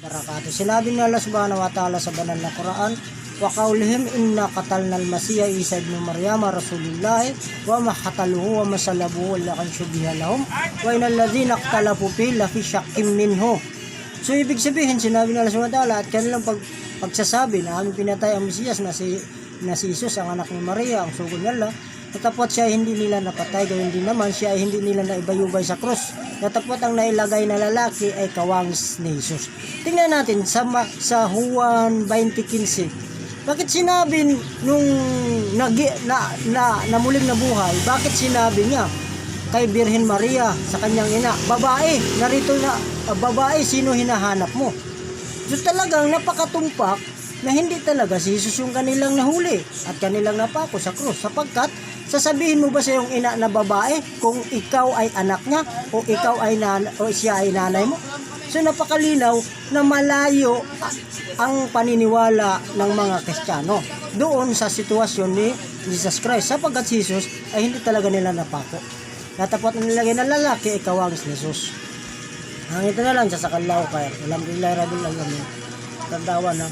barakatuh. Sinabi ni Allah subhanahu wa ta'ala sa banal na Quran, wa qawlihim inna qatalna al-masiha Isa ibn Maryam rasulullah wa ma qataluhu wa ma salabuhu illa kan syubiha lahum wa innal ladzina ikhtalafu fi la fi shakkim minhu. So ibig sabihin sinabi ni Allah subhanahu wa ta'ala at kanilang pag, pagsasabi na aming pinatay ang Mesiyas na si na si Jesus ang anak ni Maria ang sugod ni Allah Natapot siya hindi nila napatay, gawin din naman siya ay hindi nila naibayubay sa krus. Natapot ang nailagay na lalaki ay kawangis ni Jesus. Tingnan natin sa, sa Juan 20.15. Bakit sinabi nung nagi, na, na, na muling nabuhay, bakit sinabi niya kay Birhen Maria sa kanyang ina, babae, narito na, babae, sino hinahanap mo? So talagang napakatumpak na hindi talaga si Jesus yung kanilang nahuli at kanilang napako sa krus. Sapagkat sasabihin mo ba sa iyong ina na babae kung ikaw ay anak niya o ikaw ay nan o siya ay nanay mo? So napakalinaw na malayo ang paniniwala ng mga Kristiyano doon sa sitwasyon ni Jesus Christ. Sapagkat si Jesus ay hindi talaga nila napako. Natapot na nilagay ng lalaki ay kawangis ni Jesus. Ang ito na lang sa sakalaw kaya. Alhamdulillah rabbil alamin tanda na